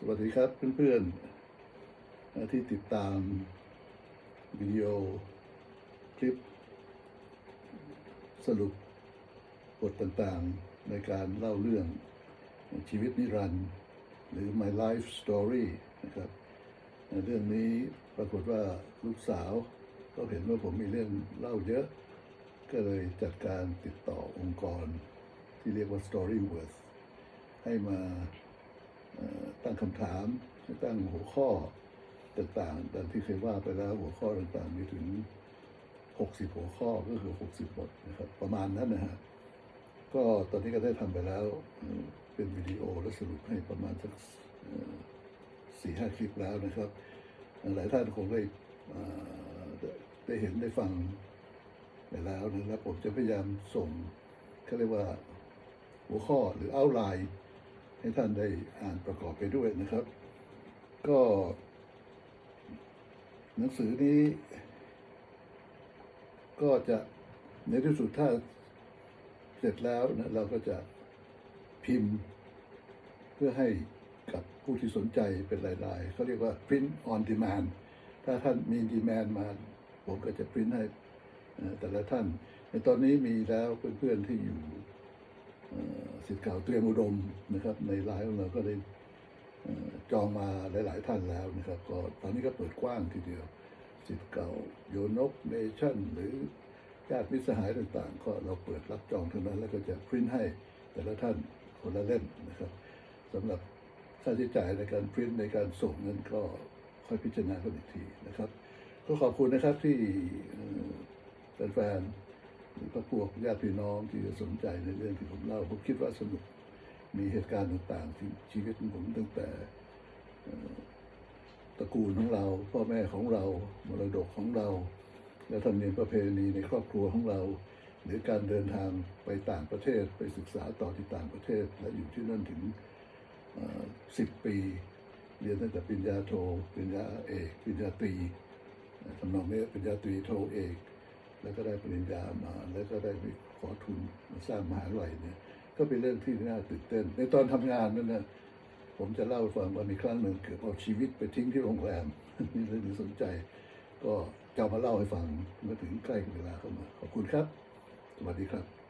สวัสดีครับเพื่อนๆ ที่ติดตามวิดีโอคลิป สรุปบทต่างๆในการเล่าเรื่องชีวิตนิรันดร์หรือ My Life Story นะครับ เรื่องนี้ปรากฏว่าลูกสาวก็เห็นว่าผมมีเรื่องเล่าเยอะ ก็เลยจัดการติดต่อองค์กรที่เรียกว่า Storyworth ให้มา คำถามตั้งหัวข้อต่างๆดังที่เคยว่าไปแล้วหัวข้อต่างๆมีถึง 60 หัวข้อก็คือ 60 บทนะครับ ประมาณนั้นนะฮะก็ตอนนี้ก็ได้ทำไปแล้ว เป็นวิดีโอและสรุปให้ประมาณสักสี่ห้าคลิปแล้วนะครับ หลายท่านคงได้ได้ได้เห็นได้ฟังไปแล้วนะแล้วผมจะพยายามส่งเขาเรียกว่าหัวข้อหรือเอาไลน์ ให้ท่านได้อ่านประกอบไปด้วยนะครับ ก็ หนังสือนี้ ก็จะในที่สุดถ้าเสร็จแล้วนะเราก็จะพิมพ์ เพื่อให้กับผู้ที่สนใจเป็นรายๆเขาเรียกว่า print on demand ถ้าท่านมี demand มา ผมก็จะพิมพ์ให้แต่ละท่าน ในตอนนี้มีแล้วเพื่อนๆที่อยู่ สิทธิ์เก่าเตรียมอุดมนะครับ ในไลน์ของเราก็ได้จองมาหลาย ๆ ท่านแล้วนะครับ ก็ตอนนี้ก็เปิดกว้างทีเดียวสิทธิ์เก่าโยนกเนชั่น หรือญาติมิตรสหายต่าง ๆ ก็เราเปิดรับจองเท่านั้น แล้วก็จะพิมพ์ให้แต่ละท่านคนละเล่มนะครับสำหรับค่าใช้จ่ายในการพิมพ์ในการส่งนั้นก็ค่อยพิจารณากันอีกทีนะครับ ก็ขอบคุณนะครับที่เอ่อแฟนๆ หรือพวกญาติพี่น้องที่จะสนใจในเรื่องที่ผมเล่า ผมคิดว่าสนุกมีเหตุการณ์ต่างๆ ที่ชีวิตของผมตั้งแต่ตระกูลของเรา พ่อแม่ของเรา มรดกของเรา และธรรมเนียมประเพณีในครอบครัวของเรา หรือการเดินทางไปต่างประเทศไปศึกษาต่อที่ต่างประเทศ และอยู่ที่นั่นถึงสิบปี เรียนตั้งแต่ปริญญาโทปริญญาเอกปริญญาตรีทำนองนี้ปริญญาตรีโทเอก แล้วก็ได้ปริญญามา แล้วก็ได้ไปขอทุนมาสร้างมหาลัยเนี่ยก็เป็นเรื่องที่น่าตื่นเต้น ในตอนทำงานนั่นนะผมจะเล่าฟังว่ามีครั้งหนึ่งเกือบเอาชีวิตไปทิ้งที่โรงแรมนี่เลยสนใจ ก็จะมาเล่าให้ฟังเมื่อถึงใกล้เวลาเข้ามา ขอบคุณครับ สวัสดีครับ